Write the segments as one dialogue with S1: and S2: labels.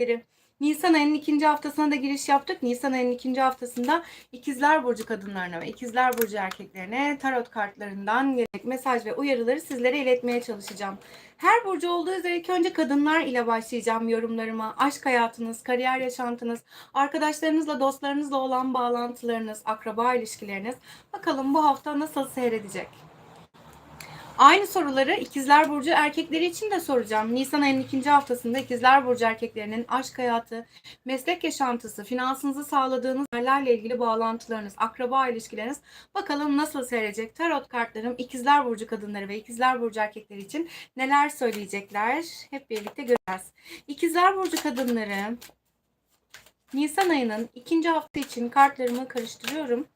S1: Biri. Nisan ayının ikinci haftasına da giriş yaptık. Nisan ayının ikinci haftasında İkizler Burcu kadınlarına ve İkizler Burcu erkeklerine tarot kartlarından gelecek mesaj ve uyarıları sizlere iletmeye çalışacağım. Her burcu olduğu üzere ilk önce kadınlar ile başlayacağım yorumlarıma. Aşk hayatınız, kariyer yaşantınız, arkadaşlarınızla, dostlarınızla olan bağlantılarınız, akraba ilişkileriniz. Bakalım bu hafta nasıl seyredecek? Aynı soruları İkizler Burcu erkekleri için de soracağım. Nisan ayının ikinci haftasında İkizler Burcu erkeklerinin aşk hayatı, meslek yaşantısı, finansınızı sağladığınız yerlerle ilgili bağlantılarınız, akraba ilişkileriniz bakalım nasıl seyredecek? Tarot kartlarım İkizler Burcu kadınları ve İkizler Burcu erkekleri için neler söyleyecekler? Hep birlikte göreceğiz. İkizler Burcu kadınları Nisan ayının ikinci hafta için kartlarımı karıştırıyorum.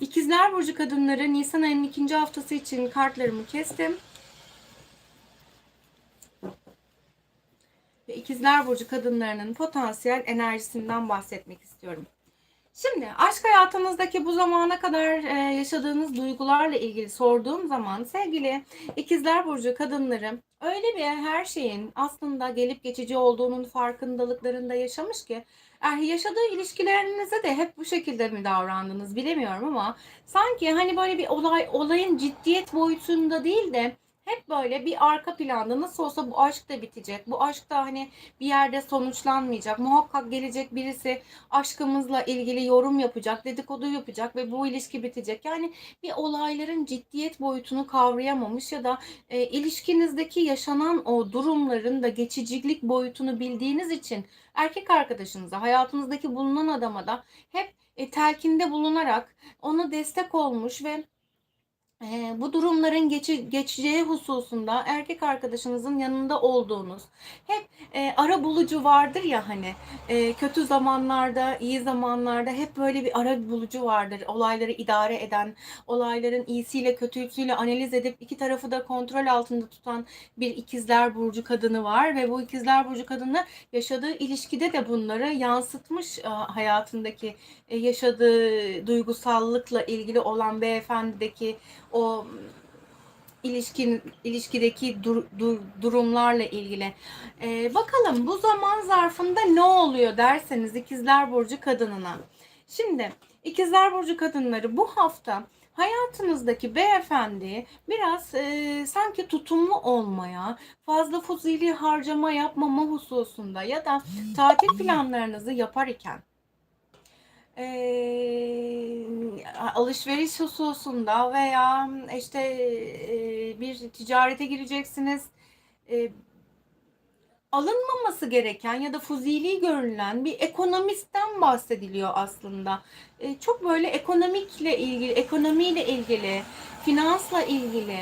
S1: İkizler Burcu kadınları Nisan ayının ikinci haftası için kartlarımı kestim. Ve İkizler Burcu kadınlarının potansiyel enerjisinden bahsetmek istiyorum. Şimdi aşk hayatınızdaki bu zamana kadar e, yaşadığınız duygularla ilgili sorduğum zaman sevgili İkizler Burcu kadınları öyle bir her şeyin aslında gelip geçici olduğunun farkındalıklarında yaşamış ki yani yaşadığı ilişkilerinize de hep bu şekilde mi davrandınız bilemiyorum ama sanki hani böyle bir olay olayın ciddiyet boyutunda değil de hep böyle bir arka planda nasıl olsa bu aşk da bitecek. Bu aşk da hani bir yerde sonuçlanmayacak. Muhakkak gelecek birisi aşkımızla ilgili yorum yapacak, dedikodu yapacak ve bu ilişki bitecek. Yani bir olayların ciddiyet boyutunu kavrayamamış ya da e, ilişkinizdeki yaşanan o durumların da geçicilik boyutunu bildiğiniz için erkek arkadaşınıza, hayatınızdaki bulunan adama da hep e, telkinde bulunarak ona destek olmuş ve e, bu durumların geçi, geçeceği hususunda erkek arkadaşınızın yanında olduğunuz hep e, ara bulucu vardır ya hani e, kötü zamanlarda iyi zamanlarda hep böyle bir ara bulucu vardır. Olayları idare eden olayların iyisiyle kötüsüyle analiz edip iki tarafı da kontrol altında tutan bir ikizler burcu kadını var ve bu ikizler burcu kadını yaşadığı ilişkide de bunları yansıtmış e, hayatındaki e, yaşadığı duygusallıkla ilgili olan beyefendideki o ilişkin ilişkideki dur, dur, durumlarla ilgili. Ee, bakalım bu zaman zarfında ne oluyor derseniz ikizler burcu kadınına. Şimdi ikizler burcu kadınları bu hafta hayatınızdaki beyefendi biraz e, sanki tutumlu olmaya, fazla fuzili harcama yapmama hususunda ya da tatil planlarınızı yapar iken e, alışveriş hususunda veya işte e, bir ticarete gireceksiniz. E, alınmaması gereken ya da fuzili görülen bir ekonomistten bahsediliyor aslında. E, çok böyle ekonomikle ilgili, ekonomiyle ilgili, finansla ilgili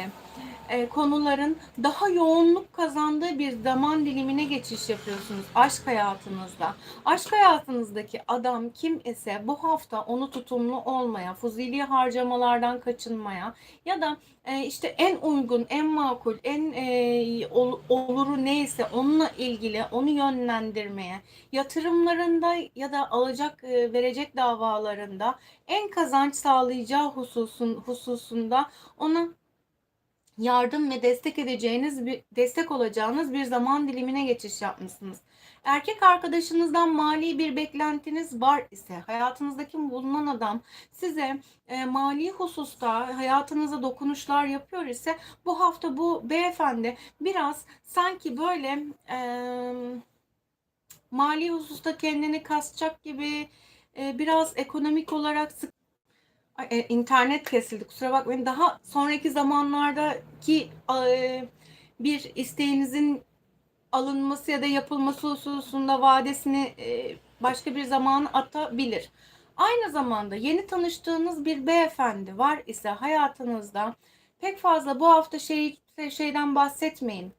S1: e, konuların daha yoğunluk kazandığı bir zaman dilimine geçiş yapıyorsunuz aşk hayatınızda. Aşk hayatınızdaki adam kim ise bu hafta onu tutumlu olmaya, fuzili harcamalardan kaçınmaya ya da e, işte en uygun, en makul, en e, ol, oluru neyse onunla ilgili onu yönlendirmeye, yatırımlarında ya da alacak e, verecek davalarında en kazanç sağlayacağı hususun hususunda ona yardım ve destek edeceğiniz bir destek olacağınız bir zaman dilimine geçiş yapmışsınız. Erkek arkadaşınızdan mali bir beklentiniz var ise hayatınızdaki bulunan adam size e, mali hususta hayatınıza dokunuşlar yapıyor ise bu hafta bu beyefendi biraz sanki böyle e, mali hususta kendini kasacak gibi e, biraz ekonomik olarak sık e, internet kesildi kusura bakmayın. Daha sonraki zamanlardaki e, bir isteğinizin alınması ya da yapılması hususunda vadesini e, başka bir zamana atabilir. Aynı zamanda yeni tanıştığınız bir beyefendi var ise hayatınızda pek fazla bu hafta şey şeyden bahsetmeyin.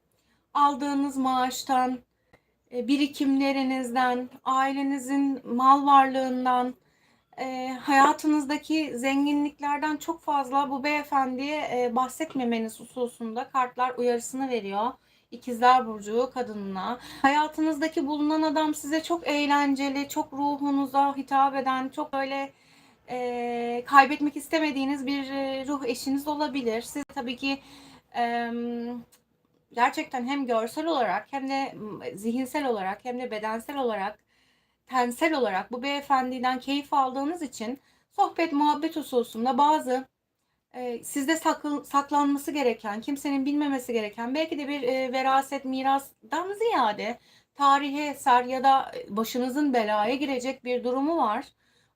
S1: Aldığınız maaştan, e, birikimlerinizden, ailenizin mal varlığından, e, hayatınızdaki zenginliklerden çok fazla bu beyefendiye e, bahsetmemeniz hususunda kartlar uyarısını veriyor. İkizler Burcu kadınına. Hayatınızdaki bulunan adam size çok eğlenceli, çok ruhunuza hitap eden, çok böyle e, kaybetmek istemediğiniz bir e, ruh eşiniz olabilir. Siz tabii ki e, gerçekten hem görsel olarak hem de zihinsel olarak hem de bedensel olarak tensel olarak bu beyefendiden keyif aldığınız için sohbet muhabbet hususunda bazı e, sizde sakl- saklanması gereken, kimsenin bilmemesi gereken belki de bir e, veraset mirastan ziyade tarihi eser ya da başınızın belaya girecek bir durumu var.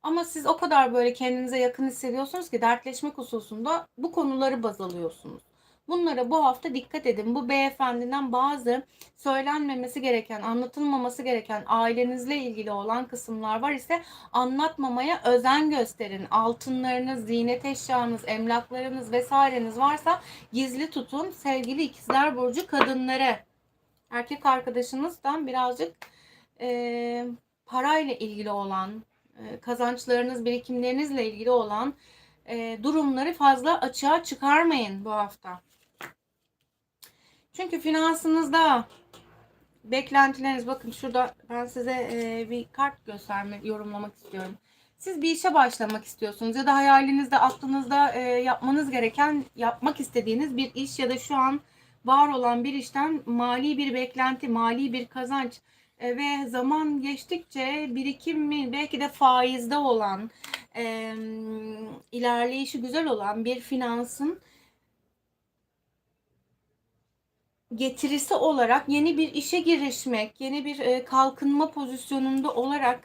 S1: Ama siz o kadar böyle kendinize yakın hissediyorsunuz ki dertleşmek hususunda bu konuları baz alıyorsunuz. Bunlara bu hafta dikkat edin. Bu beyefendiden bazı söylenmemesi gereken, anlatılmaması gereken ailenizle ilgili olan kısımlar var ise anlatmamaya özen gösterin. Altınlarınız, ziynet eşyanız, emlaklarınız vesaireniz varsa gizli tutun. Sevgili ikizler burcu kadınları. Erkek arkadaşınızdan birazcık e, parayla ilgili olan, e, kazançlarınız, birikimlerinizle ilgili olan e, durumları fazla açığa çıkarmayın bu hafta. Çünkü finansınızda beklentileriniz bakın şurada ben size e, bir kart göstermek, yorumlamak istiyorum. Siz bir işe başlamak istiyorsunuz ya da hayalinizde, aklınızda e, yapmanız gereken, yapmak istediğiniz bir iş ya da şu an var olan bir işten mali bir beklenti, mali bir kazanç e, ve zaman geçtikçe birikim mi belki de faizde olan, e, ilerleyişi güzel olan bir finansın getirisi olarak yeni bir işe girişmek, yeni bir e, kalkınma pozisyonunda olarak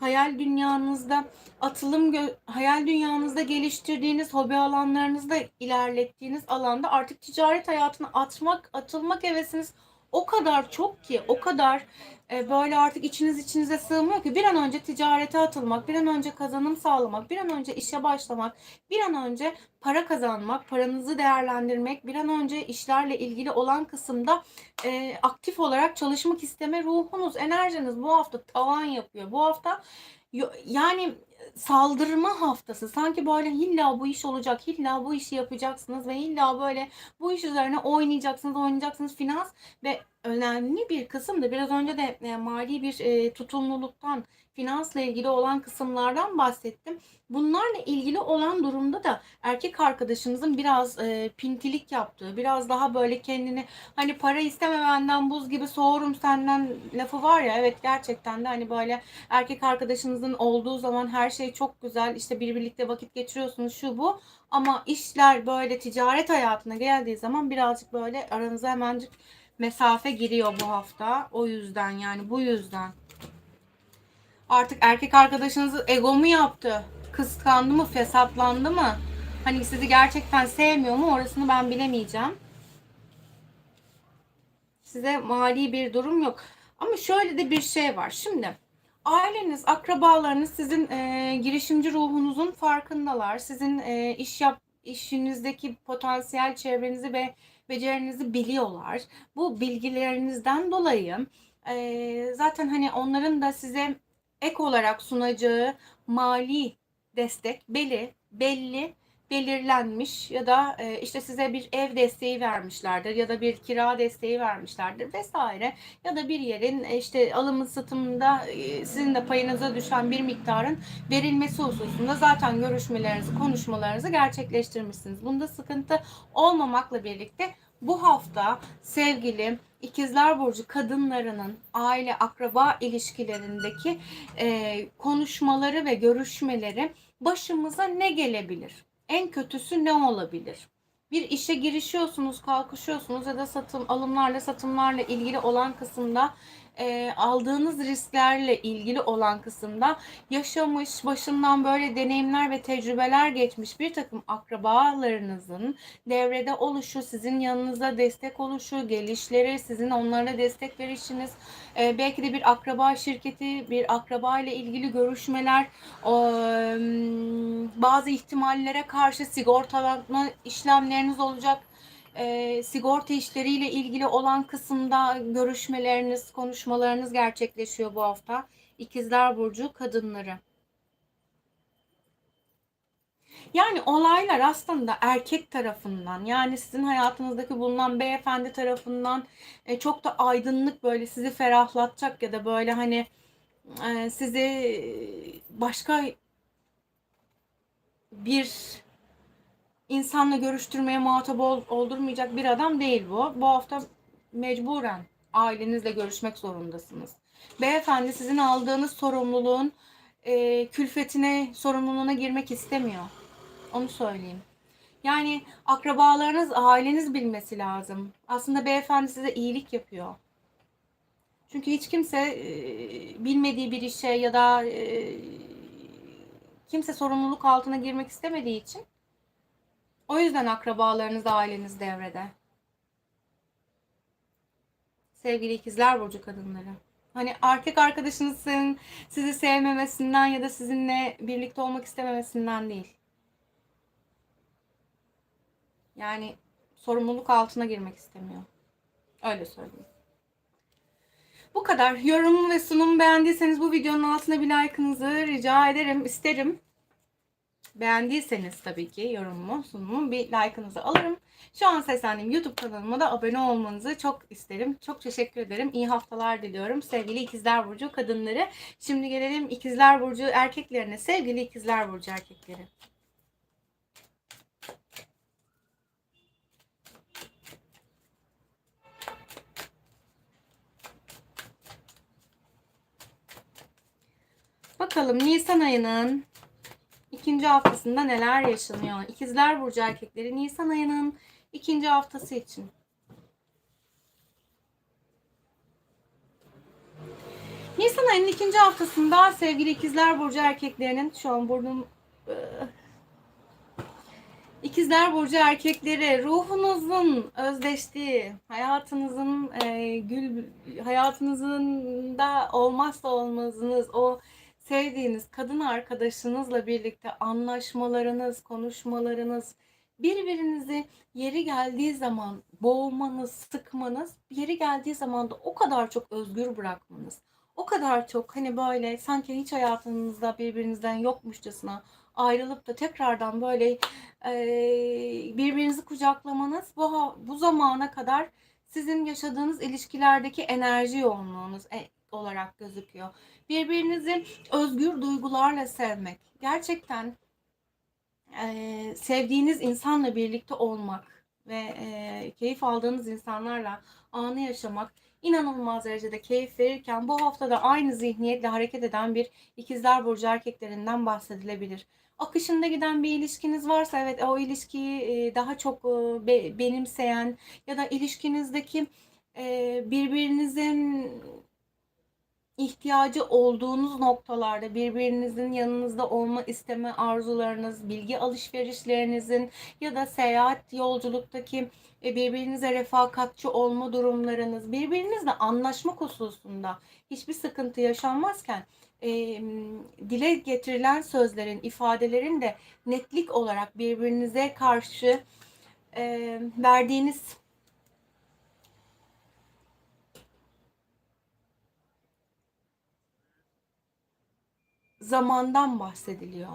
S1: hayal dünyanızda atılım hayal dünyanızda geliştirdiğiniz hobi alanlarınızda ilerlettiğiniz alanda artık ticaret hayatına atmak, atılmak hevesiniz o kadar çok ki, o kadar e, böyle artık içiniz içinize sığmıyor ki bir an önce ticarete atılmak, bir an önce kazanım sağlamak, bir an önce işe başlamak, bir an önce para kazanmak, paranızı değerlendirmek, bir an önce işlerle ilgili olan kısımda e, aktif olarak çalışmak isteme ruhunuz, enerjiniz bu hafta tavan yapıyor. Bu hafta yani saldırma haftası. Sanki böyle illa bu iş olacak, illa bu işi yapacaksınız ve illa böyle bu iş üzerine oynayacaksınız, oynayacaksınız. Finans ve önemli bir kısım da biraz önce de e, mali bir e, tutumluluktan, finansla ilgili olan kısımlardan bahsettim. Bunlarla ilgili olan durumda da erkek arkadaşınızın biraz e, pintilik yaptığı, biraz daha böyle kendini hani para isteme benden buz gibi soğurum senden lafı var ya evet gerçekten de hani böyle erkek arkadaşınızın olduğu zaman her şey çok güzel işte bir birlikte vakit geçiriyorsunuz şu bu ama işler böyle ticaret hayatına geldiği zaman birazcık böyle aranıza hemencik mesafe giriyor bu hafta. O yüzden yani bu yüzden. Artık erkek arkadaşınızı ego mu yaptı? Kıskandı mı? Fesatlandı mı? Hani sizi gerçekten sevmiyor mu? Orasını ben bilemeyeceğim. Size mali bir durum yok. Ama şöyle de bir şey var. Şimdi aileniz, akrabalarınız sizin e, girişimci ruhunuzun farkındalar. Sizin e, iş yap işinizdeki potansiyel çevrenizi ve becerinizi biliyorlar. Bu bilgilerinizden dolayı e, zaten hani onların da size ek olarak sunacağı mali destek belli, belli, belirlenmiş ya da e, işte size bir ev desteği vermişlerdir ya da bir kira desteği vermişlerdir vesaire ya da bir yerin e, işte alımı satımında e, sizin de payınıza düşen bir miktarın verilmesi hususunda zaten görüşmelerinizi, konuşmalarınızı gerçekleştirmişsiniz. Bunda sıkıntı olmamakla birlikte bu hafta sevgili İkizler Burcu kadınlarının aile akraba ilişkilerindeki e, konuşmaları ve görüşmeleri başımıza ne gelebilir? En kötüsü ne olabilir? Bir işe girişiyorsunuz, kalkışıyorsunuz ya da satım alımlarla satımlarla ilgili olan kısımda e, aldığınız risklerle ilgili olan kısımda yaşamış, başından böyle deneyimler ve tecrübeler geçmiş bir takım akrabalarınızın devrede oluşu, sizin yanınızda destek oluşu, gelişleri, sizin onlara destek verişiniz, e, belki de bir akraba şirketi, bir akraba ile ilgili görüşmeler, o, bazı ihtimallere karşı sigortalama işlemleriniz olacak e, sigorta işleriyle ilgili olan kısımda görüşmeleriniz, konuşmalarınız gerçekleşiyor bu hafta. İkizler Burcu kadınları. Yani olaylar aslında erkek tarafından yani sizin hayatınızdaki bulunan beyefendi tarafından e, çok da aydınlık böyle sizi ferahlatacak ya da böyle hani e, sizi başka bir insanla görüştürmeye muhatap ol- oldurmayacak bir adam değil bu. Bu hafta mecburen ailenizle görüşmek zorundasınız. Beyefendi sizin aldığınız sorumluluğun e, külfetine, sorumluluğuna girmek istemiyor. Onu söyleyeyim. Yani akrabalarınız, aileniz bilmesi lazım. Aslında beyefendi size iyilik yapıyor. Çünkü hiç kimse e, bilmediği bir işe ya da e, kimse sorumluluk altına girmek istemediği için o yüzden akrabalarınız, aileniz devrede. Sevgili ikizler burcu kadınları. Hani erkek arkadaşınızın sizi sevmemesinden ya da sizinle birlikte olmak istememesinden değil. Yani sorumluluk altına girmek istemiyor. Öyle söyleyeyim. Bu kadar. Yorum ve sunum beğendiyseniz bu videonun altına bir like'ınızı rica ederim, isterim. Beğendiyseniz tabii ki yorumumu, sunumumu bir like'ınızı alırım. Şu an seslendiğim YouTube kanalıma da abone olmanızı çok isterim. Çok teşekkür ederim. İyi haftalar diliyorum sevgili ikizler burcu kadınları. Şimdi gelelim ikizler burcu erkeklerine. Sevgili ikizler burcu erkekleri. Bakalım Nisan ayının ikinci haftasında neler yaşanıyor? İkizler Burcu erkekleri Nisan ayının ikinci haftası için. Nisan ayının ikinci haftasında sevgili ikizler Burcu erkeklerinin şu an burnum ıı, İkizler Burcu erkekleri ruhunuzun özdeştiği, hayatınızın e, gül hayatınızın da olmazsa olmazınız o sevdiğiniz kadın arkadaşınızla birlikte anlaşmalarınız, konuşmalarınız, birbirinizi yeri geldiği zaman boğmanız, sıkmanız, yeri geldiği zaman da o kadar çok özgür bırakmanız, o kadar çok hani böyle sanki hiç hayatınızda birbirinizden yokmuşçasına ayrılıp da tekrardan böyle e, birbirinizi kucaklamanız bu bu zamana kadar sizin yaşadığınız ilişkilerdeki enerji yoğunluğunuz e, olarak gözüküyor. Birbirinizi özgür duygularla sevmek, gerçekten e, sevdiğiniz insanla birlikte olmak ve e, keyif aldığınız insanlarla anı yaşamak inanılmaz derecede keyif verirken bu haftada aynı zihniyetle hareket eden bir ikizler burcu erkeklerinden bahsedilebilir. Akışında giden bir ilişkiniz varsa evet o ilişkiyi e, daha çok e, be- benimseyen ya da ilişkinizdeki e, birbirinizin ihtiyacı olduğunuz noktalarda birbirinizin yanınızda olma isteme arzularınız, bilgi alışverişlerinizin ya da seyahat yolculuktaki e, birbirinize refakatçi olma durumlarınız, birbirinizle anlaşmak hususunda hiçbir sıkıntı yaşanmazken e, dile getirilen sözlerin, ifadelerin de netlik olarak birbirinize karşı e, verdiğiniz zamandan bahsediliyor.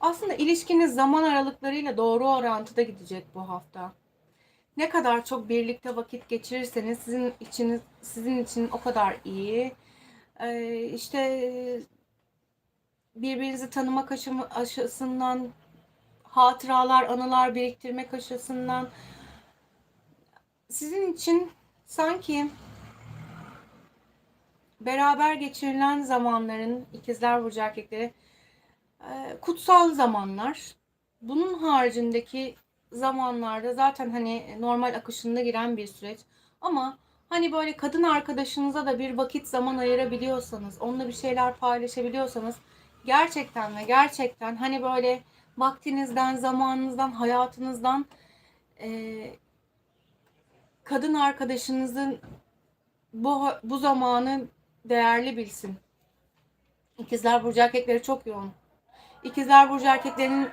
S1: Aslında ilişkiniz zaman aralıklarıyla doğru orantıda gidecek bu hafta. Ne kadar çok birlikte vakit geçirirseniz sizin için sizin için o kadar iyi. Ee, işte birbirinizi tanımak aşımı, aşısından hatıralar, anılar biriktirmek aşısından sizin için sanki beraber geçirilen zamanların ikizler burcu erkekleri e, kutsal zamanlar. Bunun haricindeki zamanlarda zaten hani normal akışında giren bir süreç. Ama hani böyle kadın arkadaşınıza da bir vakit zaman ayırabiliyorsanız, onunla bir şeyler paylaşabiliyorsanız gerçekten ve gerçekten hani böyle vaktinizden, zamanınızdan, hayatınızdan e, kadın arkadaşınızın bu bu zamanı değerli bilsin. İkizler burcu erkekleri çok yoğun. İkizler burcu erkeklerinin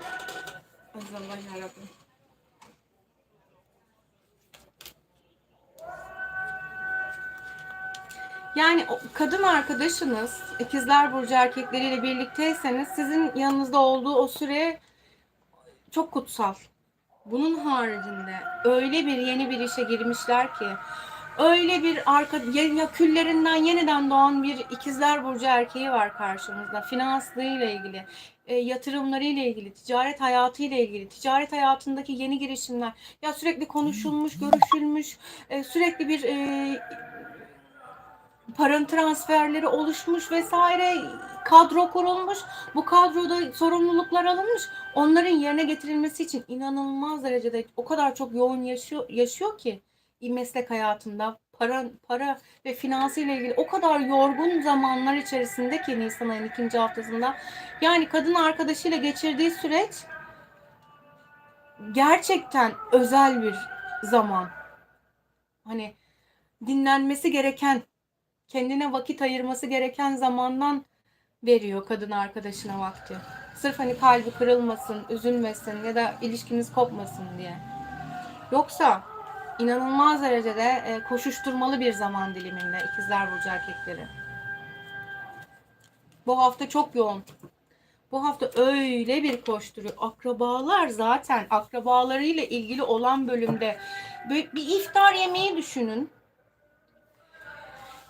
S1: Allah yarabbim. Yani kadın arkadaşınız ikizler burcu erkekleriyle birlikteyseniz sizin yanınızda olduğu o süre çok kutsal. Bunun haricinde öyle bir yeni bir işe girmişler ki öyle bir arka ya, küllerinden yeniden doğan bir ikizler burcu erkeği var karşımızda. Finanslarıyla ilgili, e, yatırımlarıyla ilgili, ticaret hayatıyla ilgili, ticaret hayatındaki yeni girişimler. Ya sürekli konuşulmuş, görüşülmüş, e, sürekli bir e, paranın transferleri oluşmuş vesaire kadro kurulmuş. Bu kadroda sorumluluklar alınmış. Onların yerine getirilmesi için inanılmaz derecede o kadar çok yoğun yaşıyor, yaşıyor ki meslek hayatında para para ve finansıyla ilgili o kadar yorgun zamanlar içerisinde ki Nisan ayının ikinci haftasında yani kadın arkadaşıyla geçirdiği süreç gerçekten özel bir zaman. Hani dinlenmesi gereken kendine vakit ayırması gereken zamandan veriyor kadın arkadaşına vakti. Sırf hani kalbi kırılmasın, üzülmesin ya da ilişkiniz kopmasın diye. Yoksa inanılmaz derecede e, koşuşturmalı bir zaman diliminde ikizler burcu erkekleri. Bu hafta çok yoğun. Bu hafta öyle bir koşturuyor. Akrabalar zaten akrabalarıyla ilgili olan bölümde bir bir iftar yemeği düşünün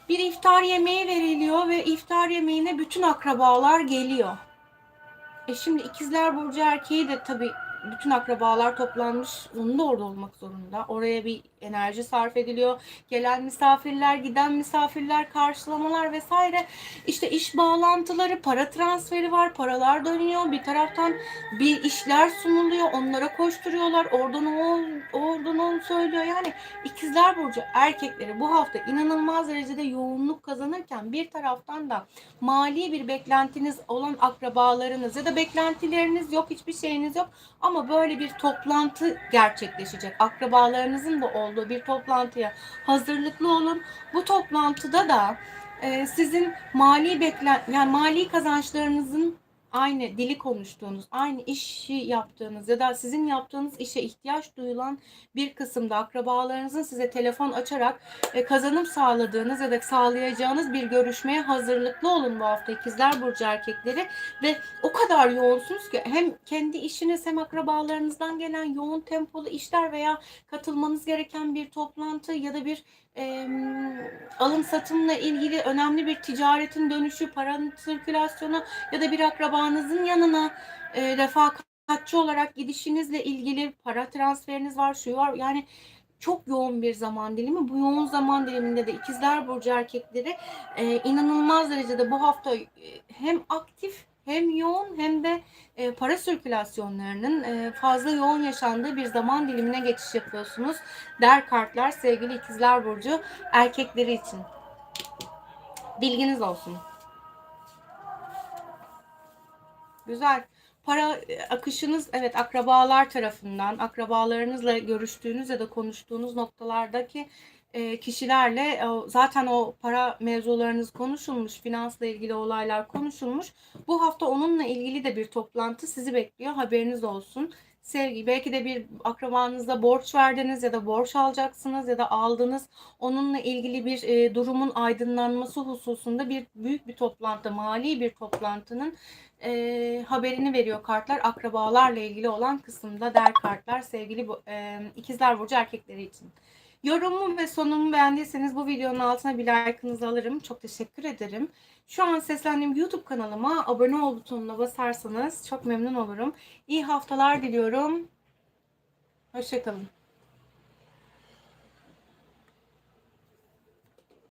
S1: bir iftar yemeği veriliyor ve iftar yemeğine bütün akrabalar geliyor. E şimdi ikizler burcu erkeği de tabii bütün akrabalar toplanmış. Onun da orada olmak zorunda. Oraya bir enerji sarf ediliyor. Gelen misafirler, giden misafirler, karşılamalar vesaire. İşte iş bağlantıları, para transferi var. Paralar dönüyor. Bir taraftan bir işler sunuluyor. Onlara koşturuyorlar. Oradan o, oradan onu söylüyor. Yani ikizler burcu erkekleri bu hafta inanılmaz derecede yoğunluk kazanırken bir taraftan da mali bir beklentiniz olan akrabalarınız ya da beklentileriniz yok, hiçbir şeyiniz yok ama böyle bir toplantı gerçekleşecek. Akrabalarınızın da olduğu bir toplantıya hazırlıklı olun. Bu toplantıda da e, sizin mali beklen yani mali kazançlarınızın aynı dili konuştuğunuz, aynı işi yaptığınız ya da sizin yaptığınız işe ihtiyaç duyulan bir kısımda akrabalarınızın size telefon açarak e, kazanım sağladığınız ya da sağlayacağınız bir görüşmeye hazırlıklı olun bu hafta ikizler burcu erkekleri ve o kadar yoğunsunuz ki hem kendi işiniz hem akrabalarınızdan gelen yoğun tempolu işler veya katılmanız gereken bir toplantı ya da bir e, alım satımla ilgili önemli bir ticaretin dönüşü, paranın sirkülasyonu ya da bir akrabanızın yanına e, refakatçi olarak gidişinizle ilgili para transferiniz var, şu var. Yani çok yoğun bir zaman dilimi. Bu yoğun zaman diliminde de ikizler burcu erkekleri e, inanılmaz derecede bu hafta hem aktif hem yoğun hem de e, para sirkülasyonlarının e, fazla yoğun yaşandığı bir zaman dilimine geçiş yapıyorsunuz. Der kartlar sevgili ikizler burcu erkekleri için. Bilginiz olsun. Güzel. Para e, akışınız evet akrabalar tarafından, akrabalarınızla görüştüğünüz ya da konuştuğunuz noktalardaki e, kişilerle zaten o para mevzularınız konuşulmuş, finansla ilgili olaylar konuşulmuş. Bu hafta onunla ilgili de bir toplantı sizi bekliyor. Haberiniz olsun. Sevgi, belki de bir akrabanızda borç verdiniz ya da borç alacaksınız ya da aldınız. Onunla ilgili bir e, durumun aydınlanması hususunda bir büyük bir toplantı, mali bir toplantının e, haberini veriyor kartlar. Akrabalarla ilgili olan kısımda der kartlar sevgili e, ikizler burcu erkekleri için. Yorumu ve sonumu beğendiyseniz bu videonun altına bir like'ınızı alırım. Çok teşekkür ederim. Şu an seslendiğim YouTube kanalıma abone ol butonuna basarsanız çok memnun olurum. İyi haftalar diliyorum. Hoşçakalın.